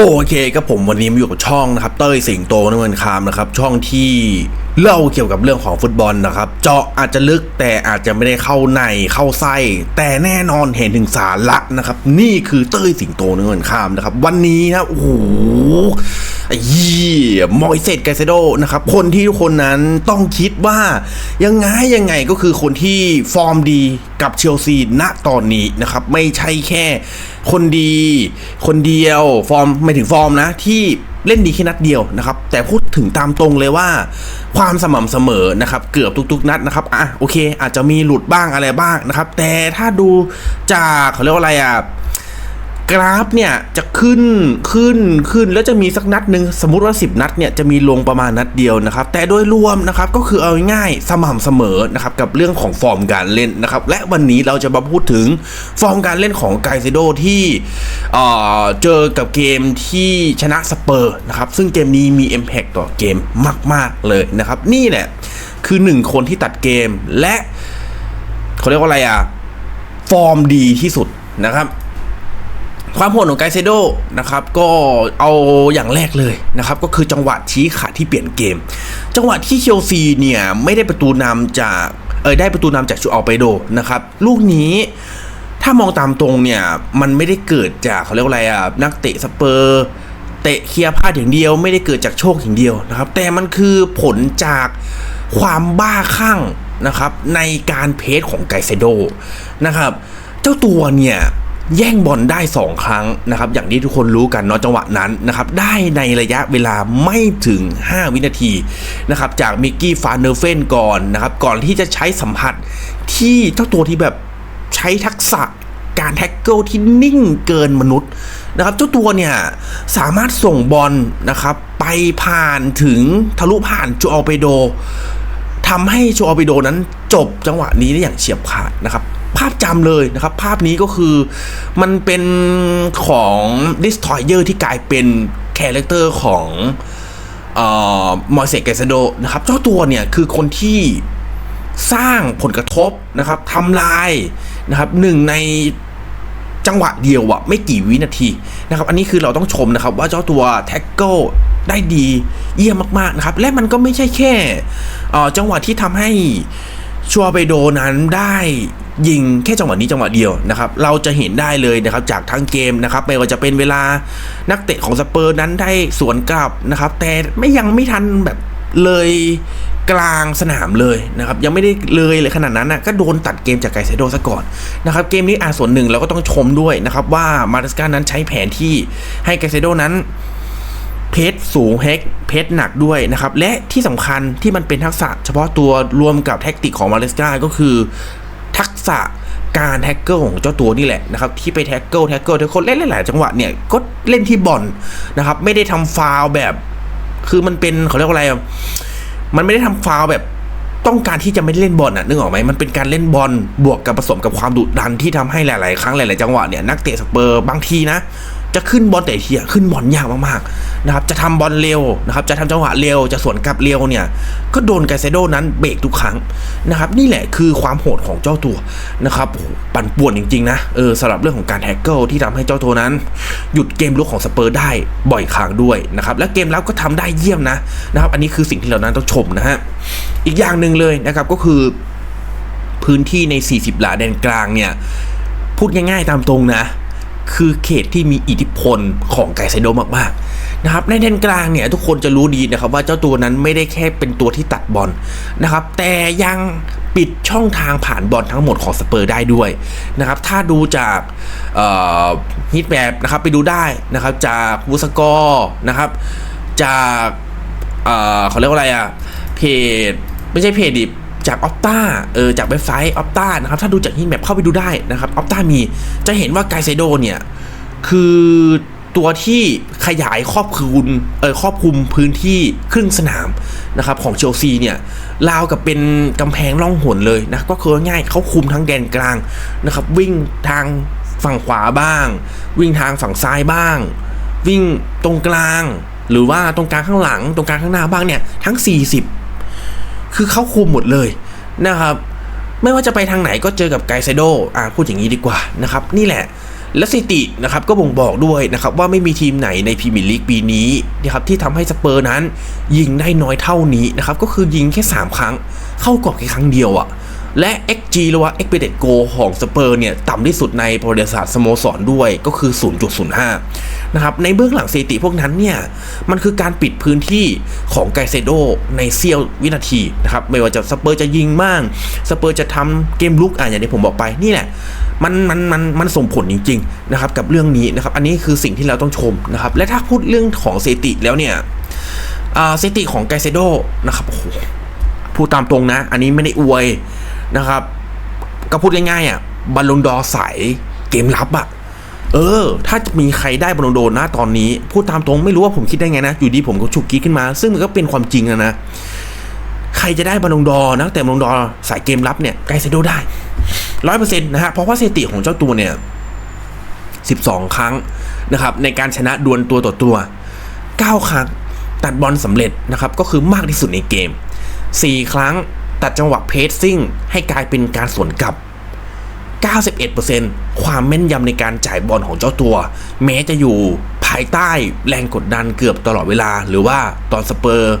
โอเคครับผมวันนี้มาอยู่กับช่องนะครับเต้ยสิงโตนเงินคามนะครับช่องที่เล่าเกี่ยวกับเรื่องของฟุตบอลนะครับ เจาะอาจจะลึกแต่อาจจะไม่ได้เข้าในเข้าไส้ แต่แน่นอนเห็นถึงสาระนะครับ นี่คือเต้ยสิงโตนเงินคามนะครับ วันนี้นะโอ้โหไอ้เหี้ยมอยเซตไกเซโดนะครับคนที่ทุกคนนั้นต้องคิดว่ายังไงยังไงก็คือคนที่ฟอร์มดีกับเชลซีณตอนนี้นะครับไม่ใช่แค่คนดี คนเดียวฟอร์มไม่ถึงฟอร์มนะ ที่เล่นดีแค่นัดเดียวนะครับ แต่พูดถึงตามตรงเลยว่า ความสม่ำเสมอนะครับ เกือบทุก ๆ นัดนะครับอะโอเค อาจจะมีหลุดบ้างอะไรบ้างนะครับ แต่ถ้าดูจากเขาเรียกว่าอะไรอะ กราฟเนี่ยจะขึ้นขึ้นขึ้นแล้วจะมีสักนัดหนึ่งสมมติว่า 10 นัดเนี่ยจะมีลงประมาณนัดเดียวนะครับ แต่โดยรวมนะครับก็คือเอาง่ายสม่ำเสมอนะครับกับเรื่องของฟอร์มการเล่นนะครับและวันนี้เราจะมาพูดถึงฟอร์มการเล่นของไกเซโดที่เอ่อเจอกับเกมที่ชนะสเปอร์นะครับซึ่งเกมนี้มี Impact ต่อเกมมาก ๆ เลยนะครับ นี่แหละคือหนึ่งคนที่ตัดเกมและเขาเรียกว่าอะไรอะฟอร์มดีที่สุดนะครับ ความโหดของไกเซโดนะครับก็เอาอย่างแรกเลยนะครับก็คือจังหวะชี้ขาดที่เปลี่ยนเกม จังหวะที่เชลซีเนี่ยไม่ได้ประตูนำจากเออได้ประตูนำจากชูอัลเปโดนะครับลูกนี้ถ้ามองตามตรงเนี่ยมันไม่ได้เกิดจากเขาเรียกว่าอะไรอะนักเตะสเปอร์เตะเคลียร์พลาดอย่างเดียวไม่ได้เกิดจากโชคอย่างเดียวนะครับ แต่มันคือผลจากความบ้าคลั่งนะครับในการเพสของไกเซโดนะครับ เจ้าตัวเนี่ย แย่งบอลได้ 2 ครั้งนะครับอย่างที่ทุกคนรู้กันเนาะจังหวะนั้นนะครับได้ในระยะเวลาไม่ถึง 5 วินาทีนะครับจากมิกกี้ฟานเนอร์เฟนก่อนนะครับก่อนที่จะใช้สัมผัสที่เจ้าตัวที่แบบใช้ทักษะการแท็กเกิลที่นิ่งเกินมนุษย์นะครับเจ้าตัวเนี่ยสามารถส่งบอลนะครับไปผ่านถึงทะลุผ่านจูอัลเปโดทำให้โชอาปิโดนั้นจบจังหวะนี้ได้อย่างเฉียบขาดนะครับ ภาพจำเลยนะครับ ภาพนี้ก็คือมันเป็นของ Destroyer ที่กลายเป็นคาแรคเตอร์ของมอยเซกเกสโดนะครับเจ้าตัวเนี่ยคือคนที่สร้างผลกระทบนะครับทำลายนะครับหนึ่งในจังหวะเดียวอะไม่กี่วินาทีนะครับ อันนี้คือเราต้องชมนะครับ ว่าเจ้าตัวแท็กเกิลได้ดีเยี่ยมมากๆนะครับ และมันก็ไม่ใช่แค่จังหวะที่ทำให้ ชัวเปโดนั้นได้ยิงแค่จังหวะนี้จังหวะเดียวนะครับ เราจะเห็นได้เลยนะครับจากทั้งเกมนะครับไม่ว่าจะเป็นเวลานักเตะของสเปอร์นั้นได้สวนกลับนะครับ แต่ไม่ยังไม่ทันแบบเลยกลางสนามเลยนะครับ ยังไม่ได้เลยเลยขนาดนั้นนะก็โดนตัดเกมจากไกเซโดซะก่อนนะครับ เกมนี้อ่าส่วนหนึ่งเราก็ต้องชมด้วยนะครับว่ามาดาสการนั้นใช้แผนที่ให้ไกเซโดนั้น เพชรสูงเฮกเพชรหนักด้วยนะครับ และที่สำคัญที่มันเป็นทักษะ เฉพาะตัวรวมกับแท็กติกของมาเลสกาก็คือทักษะการแท็กเกิลของเจ้าตัวนี่แหละนะครับที่ไปแท็กเกิลแท็กเกิลทุกคนเล่นหลายๆจังหวะเนี่ยก็เล่นที่บอลนะครับไม่ได้ทำฟาวแบบ คือมันเป็นเขาเรียกว่าอะไร มันไม่ได้ทำฟาวแบบต้องการที่จะไม่เล่นบอลอะนึกออกไหมมันเป็นการเล่นบอลบวกกับผสมกับความดุดันที่ทำให้หลาย ๆ ครั้งหลาย ๆ จังหวะเนี่ยนักเตะสเปอร์บางทีนะ จะขึ้นบอลแต่ทีอะขึ้นบอลยากมากๆนะครับจะทำบอลเร็วนะครับจะทำจังหวะเร็วจะสวนกลับเร็วเนี่ยก็โดนไกเซโดนั้นเบรกทุกครั้งนะครับนี่แหละคือความโหดของเจ้าตัวนะครับโหปั่นป่วนจริงๆนะเออสำหรับเรื่องของการแท็กเกิลที่ทำให้เจ้าตัวนั้น หยุดเกมลุกของสเปอร์ได้บ่อยครั้งด้วยนะครับและเกมรับก็ทำได้เยี่ยมนะนะครับอันนี้คือสิ่งที่เรานั้นต้องชมนะฮะอีกอย่างหนึ่งเลยนะครับก็คือพื้นที่ใน 40 หลาแดนกลางเนี่ยพูดง่ายๆตามตรงนะ คือเขตที่มีอิทธิพลของไกเซโดมากๆนะครับในแดนกลางเนี่ยทุกคนจะรู้ดีนะครับว่าเจ้าตัวนั้นไม่ได้แค่เป็นตัวที่ตัดบอลนะครับแต่ยังปิดช่องทางผ่านบอลทั้งหมดของสเปอร์ได้ด้วยนะครับถ้าดูจากฮิตแมปนะครับไปดูได้นะครับจากวูสกอร์นะครับจากเอ่อเขาเรียกว่าอะไรอะเพจไม่ใช่เพจดิ จากออฟตาเออจากเว็บไซต์ออฟตานะครับถ้าดูจากฮิตแมปเข้าไปดูได้นะครับออฟตามีจะเห็นว่าไกเซโดเนี่ย คือตัวที่ขยายครอบคลุมเออครอบคลุมพื้นที่ครึ่งสนามนะครับของเชลซีเนี่ยราวกับเป็นกำแพงล่องหนเลยนะก็คือง่ายเขาคุมทั้งแดนกลางนะครับ วิ่งทางฝั่งขวาบ้าง วิ่งทางฝั่งซ้ายบ้าง วิ่งตรงกลาง หรือว่าตรงกลางข้างหลัง ตรงกลางข้างหน้าบ้างเนี่ยทั้ง 40 คือเขาคุมหมดเลยนะครับ ไม่ว่าจะไปทางไหนก็เจอกับไกเซโดอ่าพูดอย่างนี้ดีกว่านะครับ นี่แหละ และสถิตินะครับก็บ่งบอกด้วยนะครับว่าไม่มีทีมไหนในพรีเมียร์ลีกปีนี้นะครับที่ทำให้สเปอร์นั้นยิงได้น้อยเท่านี้นะครับก็คือยิงแค่ 3 ครั้ง เข้ากรอบแค่ครั้งเดียวอะ และ XG หรือว่า expected goal ของสเปอร์เนี่ย ต่ำที่สุดในประวัติศาสตร์สโมสรด้วยก็คือ 0.05 นะครับ ในเบื้องหลังสถิติพวกนั้นเนี่ย มันคือการปิดพื้นที่ของไกเซโดในเซียววินาทีนะครับ ไม่ว่าจะสเปอร์จะยิงบ้าง สเปอร์จะทำเกมลุกอะอย่างที่ผมบอกไปนี่แหละมันมันมันมันส่งผลจริงๆนะครับกับเรื่องนี้นะครับ อันนี้คือสิ่งที่เราต้องชมนะครับ และถ้าพูดเรื่องของสถิติแล้วเนี่ยสถิติของไกเซโดนะครับโอ้โหพูดตามตรงนะ อันนี้ไม่ได้อวย นะครับ ก็พูดง่ายๆอะบอลลงดอร์สายเกมลับอะเออ ถ้ามีใครได้บอลลงโดนะตอนนี้ พูดตามตรงไม่รู้ว่าผมคิดได้ไงนะ อยู่ดีผมก็ฉุกคิดขึ้นมา ซึ่งมันก็เป็นความจริงนะนะใครจะได้บอลลงดอร์นะแต่บอลลงดอร์สายเกมลับเนี่ยไกเซโดได้ร้อยเปอร์เซ็นต์นะฮะเพราะว่าสถิติของเจ้าตัวเนี่ยสิบสองครั้งนะครับ ในการชนะดวลตัวต่อตัวเก้าครั้งตัดบอลสำเร็จนะครับ ก็คือมากที่สุดในเกมสี่ครั้ง ตัดจังหวะเพสซิ่งให้กลายเป็นการสวนกลับ 91%ความแม่นยำในการจ่ายบอลของเจ้าตัว แม้จะอยู่ภายใต้แรงกดดันเกือบตลอดเวลา หรือว่าตอนสเปอร์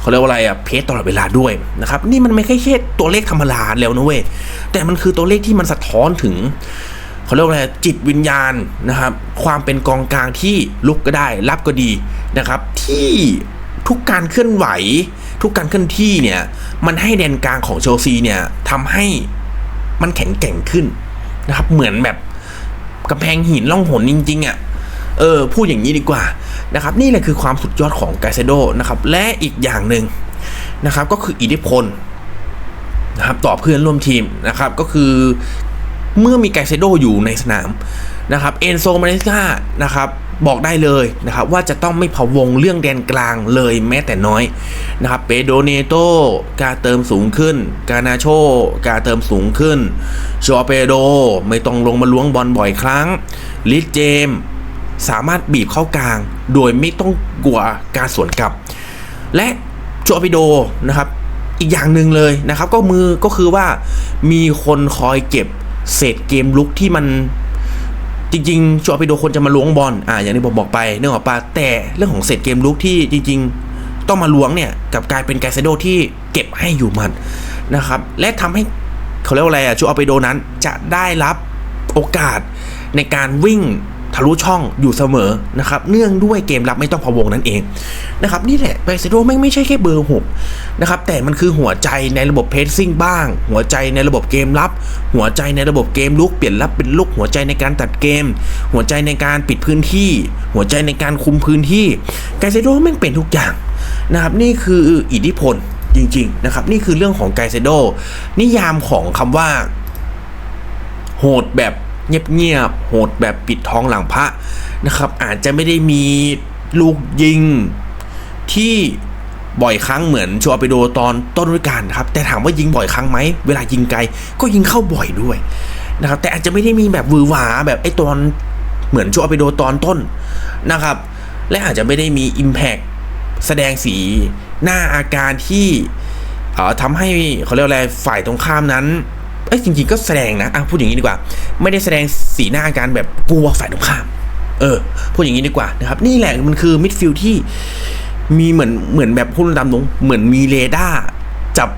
เขาเรียกว่าอะไรอะเพสตลอดเวลาด้วยนะครับ นี่มันไม่ใช่แค่ตัวเลขธรรมดาแล้วนะเว้ยแต่มันคือตัวเลขที่มันสะท้อนถึงเขาเรียกว่าอะไรจิตวิญญาณนะครับ ความเป็นกองกลางที่ลุกก็ได้ รับก็ดีนะครับ ที่ ทุกการเคลื่อนไหว ทุกการเคลื่อนที่เนี่ยมันให้แดนกลางของเชลซีเนี่ยทำให้มันแข็งแกร่งขึ้นนะครับ เหมือนแบบกำแพงหินล่องหนจริงๆอะ่ะเออพูดอย่างนี้ดีกว่านะครับนี่แหละคือความสุดยอดของไกเซโดนะครับและอีกอย่างหนึ่งนะครับก็คืออิทธิพลนะครับต่อเพื่อนร่วมทีมนะครับก็คือ เมื่อมีไกเซโดอยู่ในสนามนะครับเอนโซมาเนสกานะครับบอกได้เลยนะครับว่าจะต้องไม่พะวงเรื่องแดนกลางเลยแม้แต่น้อยนะครับเปโดเนโตการเติมสูงขึ้น กานาโชการเติมสูงขึ้นชอเปโดไม่ต้องลงมาล้วงบอลบ่อยครั้งลิสเจมสามารถบีบเข้ากลาง โดยไม่ต้องกลัวการสวนกลับ และโจอปิโดนะครับอีกอย่างหนึ่งเลยนะครับก็มือก็คือว่ามีคนคอยเก็บ เศษเกมลุกที่มันจริงๆโจอปิโดคนจะมาล้วงบอล อ่า อย่างที่ผมบอกไปเรื่องของปลาแต่เรื่องของเศษเกมลุกที่จริง ๆ ต้องมาล้วงเนี่ยกับกลายเป็นไกเซโดที่เก็บให้อยู่มันนะครับ และทำให้เขาเรียกว่าอะไรอะโจอปิโดนั้นจะได้รับโอกาสในการวิ่ง ทะลุช่องอยู่เสมอนะครับเนื่องด้วยเกมรับไม่ต้องพะวงนั่นเองนะครับนี่แหละไบเซโดไม่ไม่ใช่แค่เบอร์หกนะครับแต่มันคือหัวใจในระบบเพสซิ่งบ้าง หัวใจในระบบเกมรับ หัวใจในระบบเกมลุกเปลี่ยนรับเป็นลุกหัวใจในการตัดเกม หัวใจในการปิดพื้นที่ หัวใจในการคุมพื้นที่ไกเซโดแม่งเป็นทุกอย่างนะครับนี่คืออิทธิพลจริงๆนะครับนี่คือเรื่องของไกเซโดนิยามของคำว่า โหดแบบ เงียบๆโหดแบบปิดท้องหลังพระนะครับ อาจจะไม่ได้มีลูกยิงที่บ่อยครั้งเหมือนชัวไปโดตอนต้นฤดูกาลนะครับ แต่ถามว่ายิงบ่อยครั้งไหมเวลายิงไกลก็ยิงเข้าบ่อยด้วยนะครับ แต่อาจจะไม่ได้มีแบบวือหวาแบบไอ้ตอนเหมือนชัวไปโดตอนต้นนะครับ และอาจจะไม่ได้มี Impact แสดงสีหน้าอาการที่ทำให้เขาเรียกอะไรฝ่ายตรงข้ามนั้น อ้ยจริงๆก็แสดงนะอะพูดอย่างนี้ดีกว่า ไม่ได้แสดงสีหน้าอาการแบบกลัวฝ่ายตรงข้าม เออ พูดอย่างนี้ดีกว่านะครับ นี่แหละมันคือมิดฟิลด์ที่มีเหมือนเหมือนแบบพูดตามตรงเหมือนมีเรดาร์จับ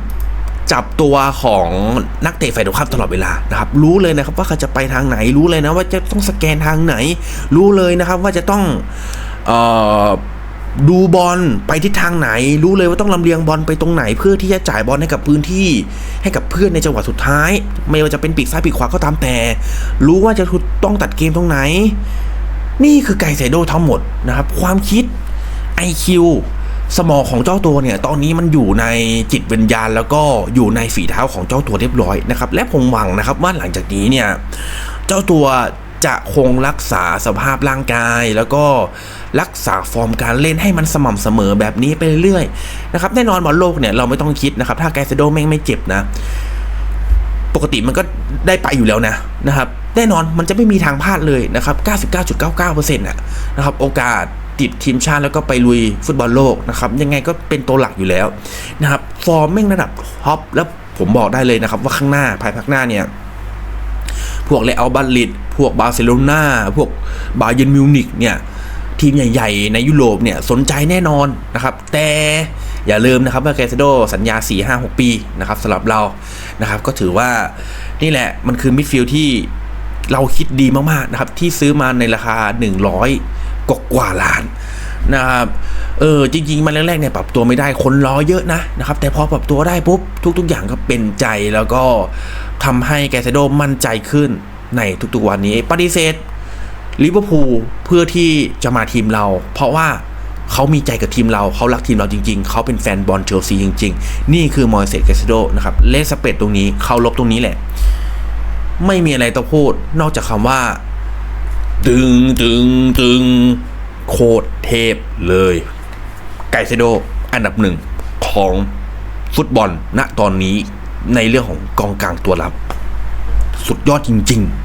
จับตัวของนักเตะฝ่ายตรงข้ามตลอดเวลานะครับ รู้เลยนะครับว่าเขาจะไปทางไหน รู้เลยนะว่าจะต้องสแกนทางไหน รู้เลยนะครับว่าจะต้อง เอ่อ ดูบอลไปทิศทางไหน รู้เลยว่าต้องลำเลียงบอลไปตรงไหน เพื่อที่จะจ่ายบอลให้กับพื้นที่ ให้กับเพื่อนในจังหวะสุดท้าย ไม่ว่าจะเป็นปีกซ้ายปีกขวาก็ตามแต่ รู้ว่าจะต้องตัดเกมตรงไหน นี่คือไกเซโดทั้งหมดนะครับ ความคิด IQ สมองของเจ้าตัวเนี่ย ตอนนี้มันอยู่ในจิตวิญญาณ แล้วก็อยู่ในฝีเท้าของเจ้าตัวเรียบร้อยนะครับ และผมหวังนะครับว่าหลังจากนี้เนี่ย เจ้าตัว จะคงรักษาสภาพร่างกาย แล้วก็รักษาฟอร์มการเล่นให้มันสม่ำเสมอแบบนี้ไปเรื่อยๆนะครับแน่นอนบอลโลกเนี่ยเราไม่ต้องคิดนะครับ ถ้าไกเซโดแม่งไม่เจ็บนะ ปกติมันก็ได้ไปอยู่แล้วนะนะครับแน่นอนมันจะไม่มีทางพลาดเลยนะครับ 99.99%นะนะครับโอกาสติดทีมชาติแล้วก็ไปลุยฟุตบอลโลกนะครับ ยังไงก็เป็นตัวหลักอยู่แล้วนะครับ ฟอร์มแม่งระดับท็อปแล้วผมบอกได้เลยนะครับ ว่าข้างหน้าภายภาคหน้าเนี่ย พวกเลอัลบัลลิดพวกบาร์เซโลนาพวกบาเยร์นมิวนิกเนี่ยทีมใหญ่ ๆ ในยุโรปเนี่ยสนใจแน่นอนนะครับ แต่อย่าลืมนะครับว่าแกเซโดสัญญา 4-5-6 ปีนะครับสำหรับเรานะครับ ก็ถือว่านี่แหละมันคือมิดฟิลด์ที่เราคิดดีมาก ๆ นะครับ ที่ซื้อมาในราคา 100กว่ากว่าล้าน นะครับเออจริงๆมันแรกๆเนี่ยปรับตัวไม่ได้คนรอเยอะนะนะครับแต่พอปรับตัวได้ปุ๊บทุก ๆ อย่างก็เป็นใจแล้วก็ทำให้แกเซโดมั่นใจขึ้นในทุกๆวันนี้ปฏิเสธลิเวอร์พูลเพื่อที่จะมาทีมเรา เพราะว่าเขามีใจกับทีมเราเขารักทีมเราจริง ๆ เขาเป็นแฟนบอลเชลซีจริง ๆ นี่คือมอยเซตเกสโดนะครับเลสเปตตรงนี้เขาลบตรงนี้แหละ ไม่มีอะไรต้องพูดนอกจากคำว่า ตึงตึงตึง โคตรเทพเลย ไกเซโดอันดับหนึ่งของฟุตบอลณตอนนี้ในเรื่องของกองกลางตัวรับ สุดยอดจริง ๆ